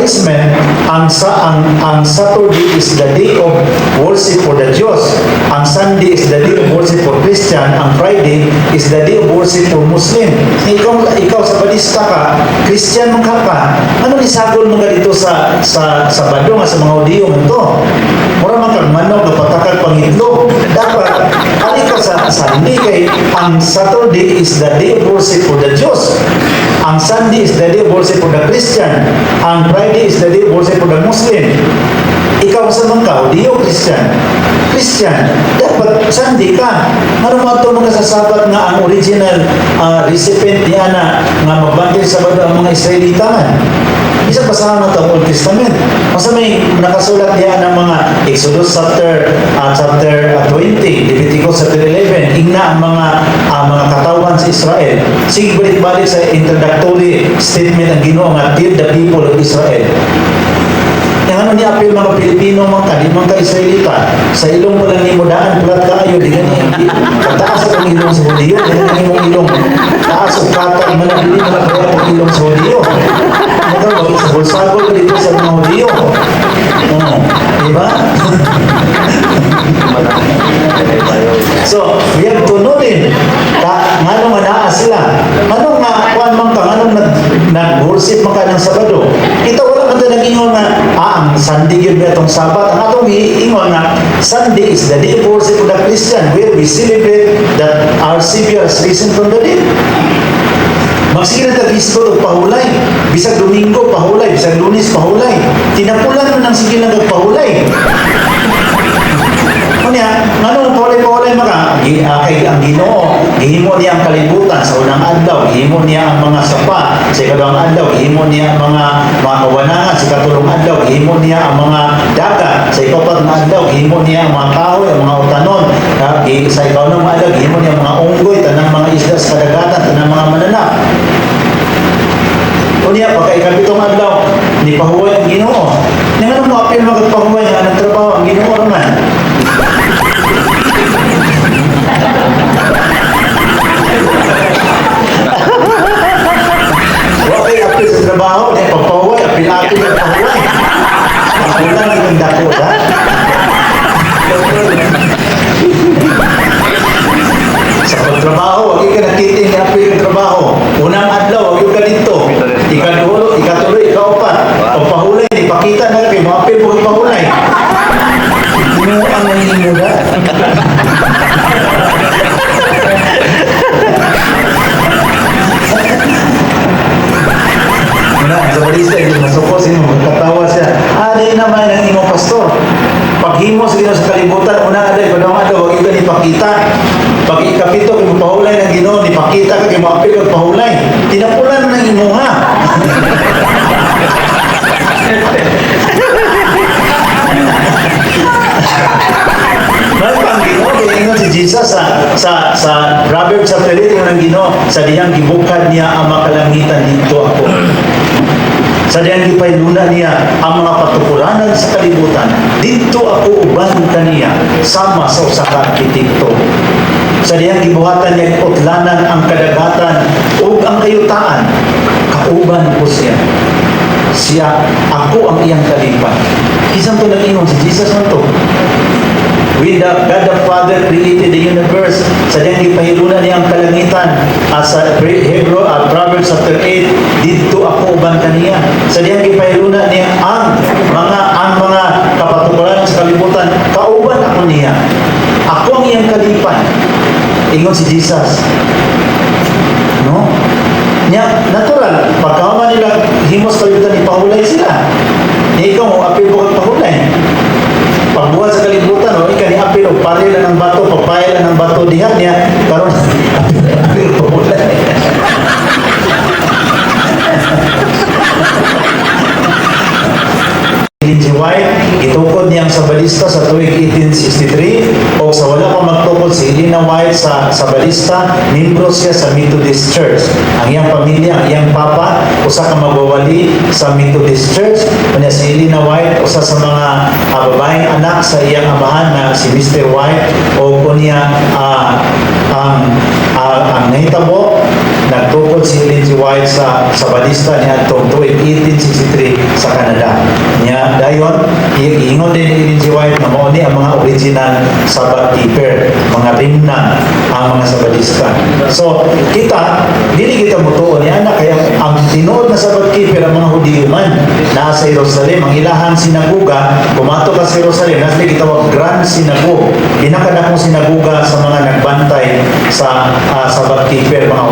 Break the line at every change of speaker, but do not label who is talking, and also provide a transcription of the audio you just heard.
replacement, ang, sa, ang, ang Saturday is the day of worship for the Diyos. Ang Sunday is the day of worship for Christian. Ang Friday is the day of worship for Muslim. Ikaw, ikaw sa balista ka, Christian man ka ka, ano isagol mo ka dito sa sa sa bado sa mga audio mo to? Mura man kang manok na patakal pangitlog. Dapat, ali ka sa Sunday kay ang Saturday is the day of worship for the Diyos. Ang Sunday is the day of worship for the Christian. Ang Friday is the day of worship for the Muslim. Ikaw sa mga ka, di o Christian. Christian, dapat Sunday ka. Ano mo ito mga sa Sabat nga ang original ah, recipient niya na nga magbantay sa bado ang mga Israelita man. Isa pa sa mga Old Testament. Masa may nakasulat diyan ng mga Exodus chapter ah, chapter ah, 20, Leviticus chapter 11, ingna ang mga ah, mga katawan sa Israel. Sige balik-balik sa introductory statement ang Ginoo nga the people of Israel. Yang ano ni apil mga Pilipino mga ka, di mga ka-Israelita, sa ilong mo lang ni daan, pulat kayo, di gani, di, taas ang ilong sa Hudiyo, di gani mo ilong, taas ang katag, man, hindi mo lang kaya ang ilong sa Hudiyo. Ano ka, wag sa bulsagol ka dito sa mga Hudiyo. Oo, di ba? So, we have to know din, ka, nga nung anaa sila, anong nga, kuan man ka, anong nag, nag-worship man ka Sabado, kita tayo nag-ingon nga, ah, ang Sunday yun ba itong Sabat, ang atong iingon nga, Sunday is the day of the Christian, where we celebrate that our Savior has risen from the dead. Magsige na tag-isko o pahulay. Bisag Domingo, pahulay. Bisag Lunes, pahulay. Tinapulan mo ng sige na pahulay. Kanya, ngano pole-pole maka, gi- ah, kay ang Ginoo, gihimo niya ang kalibutan sa unang adlaw, gihimo niya ang mga sapa sa ikadawang adlaw, gihimo niya ang mga mga kawanangan sa katulong adlaw, gihimo niya ang mga dagat sa ikapat na adlaw, gihimo niya ang mga kahoy, ang mga utanon, sa ikawang adlaw, gihimo niya ang mga unggoy, tanang mga isda sa kadagatan, tanang mga mananap. Kunya, pagka ikapitong adlaw, ni pahuway ang Ginoo. Nga mo apil magpahuway nga nagtrabaho ang Ginoo naman. Okay, apil sa trabaho, di pagpahuway, apil ato ng pahuway. Ako lang itong dako, pastor. Paghimo sa Ginoo sa kalibutan, una nga dahil, padawang adlaw, wag ito ni pakita. Pag ikapito, kay pahulay ng Ginoo, ni pakita ka, kay mapil kag pahulay. Tinapulan ng kaya ingon si Jesus sa sa sa Proverbs chapter 8 ingon ang Ginoo, sa dihang gibukad niya ang makalangitan dito ako. Sa diyang gipayluna niya ang mga patukulanan sa kalibutan. Dito ako uban kaniya sama sa usa ka arkitekto. Sa diyang gibuhatan niya utlanan ang kadagatan ug ang kayutaan. Kauban ko siya. Siya, ako ang iyang kalipan. Kisang to nag-ingon si Jesus man to. When the God the Father created the universe, sa diyang ipahiluna niya ang kalangitan, as sa Hebrew, uh, Proverbs chapter 8, Sa diyang ipahiluna niya ang mga ang mga kapatukulan sa kalibutan, kauban ako niya. Ako ang iyang kalipan. Ingon si Jesus. No? Nya, natural, pagkama nila himos kalibutan, ipahulay sila. Ni ikaw, mo apil ko pahulay. Pagbuhat sa kalibutan, o ika ni apil o pare lang ng bato, papaya lang ng bato dihan niya, niyang sa tuwing 1863 o sa wala pa magtukod si Helena White sa, sa balista, membro siya sa Methodist Church. Ang iyang pamilya, ang iyang papa, usa ka magwawali sa Methodist Church. Kanya si Helena White, usa sa mga uh, babaeng anak sa iyang amahan na si Mr. White o kunya ah, ang ah, ang nahitabo Nagtukod si Lindsay White sa sabadista niya itong tuig 1863 sa Canada. Niya, dayon, iingon din ni Lindsay White na mo ni ang mga original sabat keeper, mga rimna ang mga sabadista. So, kita, dili kita mutuon niya na kaya ang tinuod na sabat keeper ang mga Hudiyo man na sa Jerusalem, ang ilahang sinaguga, pumato ka sa Jerusalem, nasa kitawag Grand Sinagog, pinakadakong sinaguga sa mga nagbantay sa ah, uh, sabat keeper, mga Hudiyo.